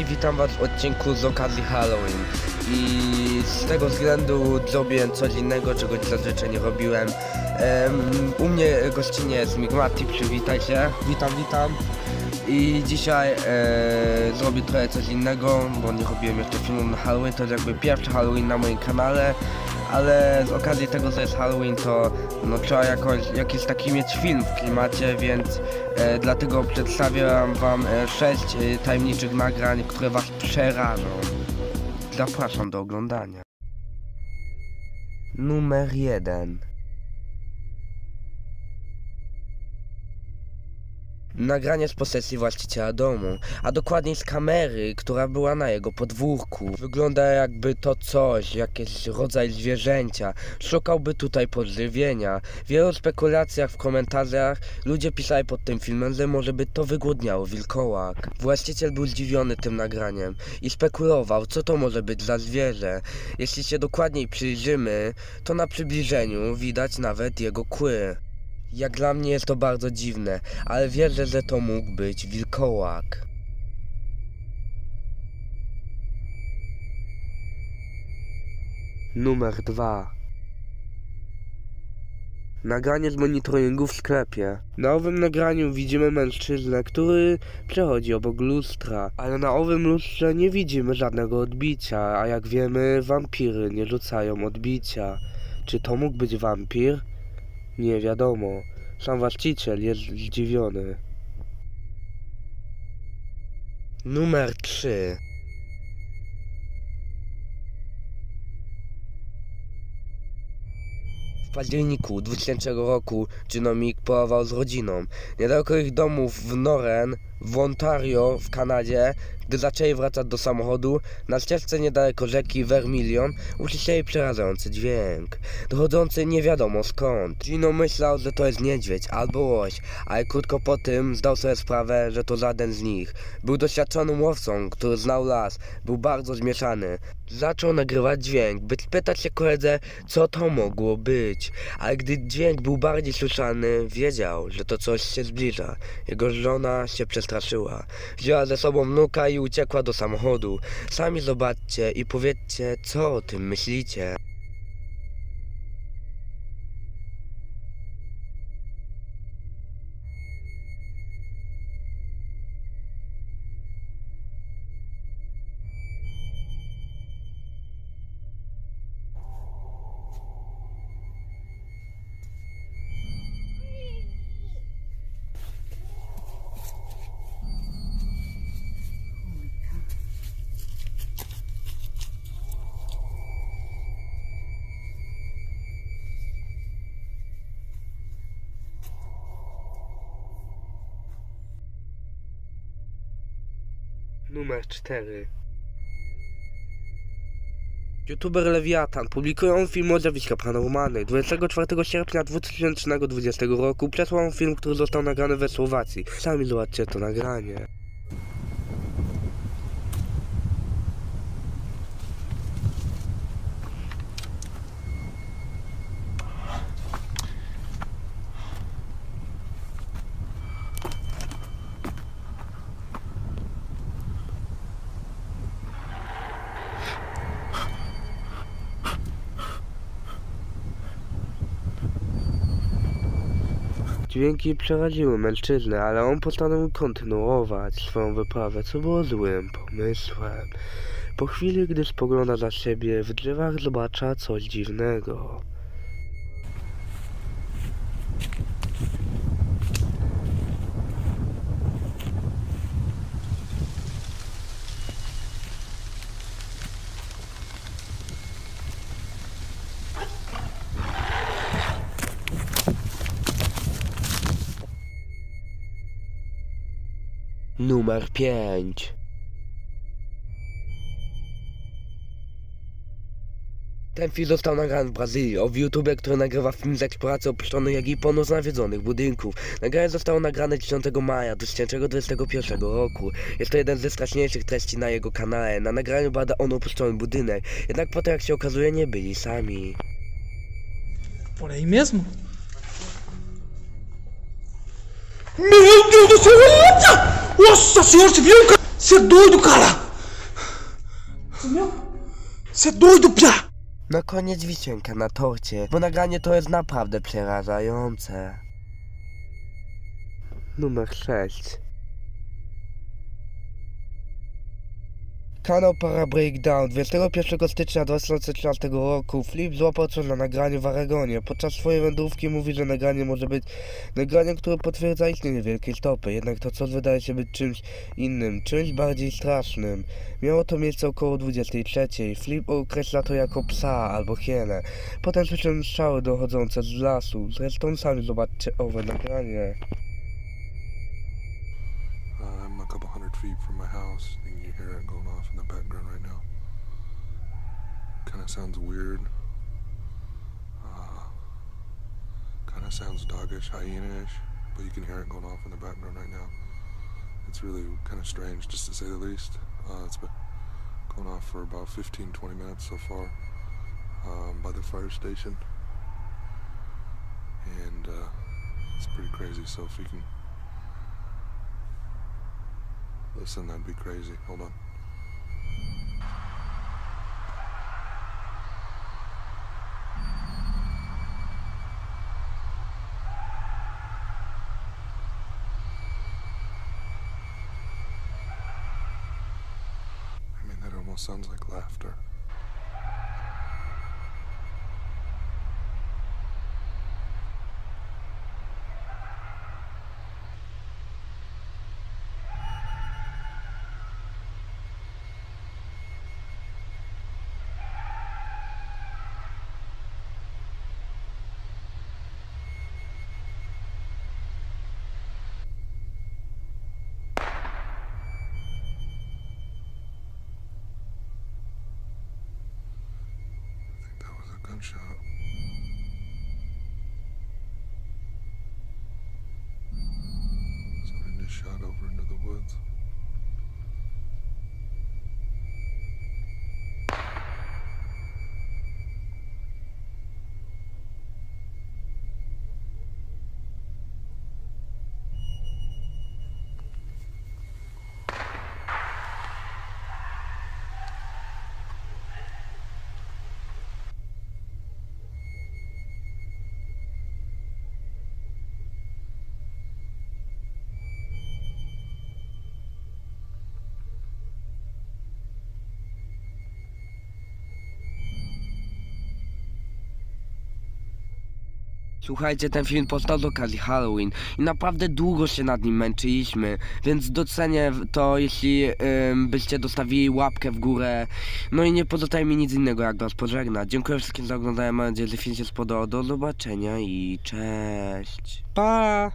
Hej, witam was w odcinku z okazji Halloween i z tego względu zrobiłem coś innego, czego zazwyczaj nie robiłem. Em, u mnie gościnie jest Migmati, przywitaj się. Witam, witam. I dzisiaj e, zrobię trochę coś innego, bo nie robiłem jeszcze filmu na Halloween, to jest jakby pierwszy Halloween na moim kanale, ale z okazji tego, że jest Halloween, to no, trzeba jakoś, jakiś taki mieć film w klimacie, więc e, dlatego przedstawiam wam e, sześć e, tajemniczych nagrań, które was przerażą. Zapraszam do oglądania. Numer jeden. Nagranie z posesji właściciela domu, a dokładniej z kamery, która była na jego podwórku. Wygląda jakby to coś, jakiś rodzaj zwierzęcia. Szukałby tutaj podżywienia. W wielu spekulacjach w komentarzach ludzie pisali pod tym filmem, że może by to wygłodniało wilkołak. Właściciel był zdziwiony tym nagraniem i spekulował, co to może być za zwierzę. Jeśli się dokładniej przyjrzymy, to na przybliżeniu widać nawet jego kły. Jak dla mnie jest to bardzo dziwne, ale wierzę, że to mógł być wilkołak. Numer 2 Nagranie z monitoringu w sklepie. Na owym nagraniu widzimy mężczyznę, który przechodzi obok lustra, ale na owym lustrze nie widzimy żadnego odbicia, a jak wiemy, wampiry nie rzucają odbicia. Czy to mógł być wampir? Nie wiadomo. Sam właściciel jest zdziwiony. Numer 3 W październiku 2000 roku Genomic polował z rodziną. Niedaleko ich domów w Noren, w Ontario, w Kanadzie, gdy zaczęli wracać do samochodu, na ścieżce niedaleko rzeki Vermilion usłyszeli przerażający dźwięk, dochodzący nie wiadomo skąd. Gino myślał, że to jest niedźwiedź albo łoś, ale krótko po tym zdał sobie sprawę, że to żaden z nich. Był doświadczonym łowcą, który znał las, był bardzo zmieszany. Zaczął nagrywać dźwięk, by spytać się koledze, co to mogło być. Ale gdy dźwięk był bardziej słyszany, wiedział, że to coś się zbliża. Jego żona się przestraszyła. Wzięła ze sobą wnuka i uciekła do samochodu. Sami zobaczcie i powiedzcie, co o tym myślicie. Numer 4 YouTuber Lewiatan publikują film o zjawiskach paranormalnych. 24 sierpnia 2020 roku przesłał film, który został nagrany we Słowacji. Sami zobaczcie to nagranie. Dźwięki przeraziły mężczyznę, ale on postanowił kontynuować swoją wyprawę, co było złym pomysłem. Po chwili, gdy spogląda za siebie, w drzewach zobaczyła coś dziwnego. Numer 5 Ten film został nagrany w Brazylii, o YouTubie, który nagrywa film z eksploracji opuszczonych jak i nawiedzonych budynków. Nagranie zostało nagrane 10 maja 2021 roku. Jest to jeden ze straszniejszych treści na jego kanale. Na nagraniu bada on opuszczony budynek, jednak potem jak się okazuje nie byli sami. Por aí mesmo? Meu Deus do céu, olha! Nossa senhora, você viu, cara? Você é doido, cara! Rozumiał? Se dojdu pia! Na koniec wisienka na torcie, bo nagranie to jest naprawdę przerażające. Numer 6 Kanał Para Breakdown 21 stycznia 2013 roku Flip złapał coś na nagraniu w Aragonie. Podczas swojej wędrówki mówi, że nagranie może być nagraniem, które potwierdza istnienie wielkiej stopy. Jednak to coś wydaje się być czymś innym, czymś bardziej strasznym. Miało to miejsce około 23. Flip określa to jako psa albo hienę. Potem słyszę strzały dochodzące z lasu. Zresztą sami zobaczcie owe nagranie. Hundred feet from my house, and you hear it going off in the background right now. Kind of sounds weird. Uh, kind of sounds doggish, hyena-ish, but you can hear it going off in the background right now. It's really kind of strange, just to say the least. Uh, it's been going off for about 15, 20 minutes so far um, by the fire station, and uh, it's pretty crazy. So if you can Listen, that'd be crazy. Hold on. I mean, that almost sounds like laughter. Shot over into the woods. Słuchajcie, ten film powstał z okazji Halloween i naprawdę długo się nad nim męczyliśmy, więc docenię to, jeśli byście dostawili łapkę w górę. No i nie pozostaje mi nic innego, jak was pożegnać. Dziękuję wszystkim za oglądanie, mam nadzieję, że film się spodobał. Do zobaczenia i cześć. Pa!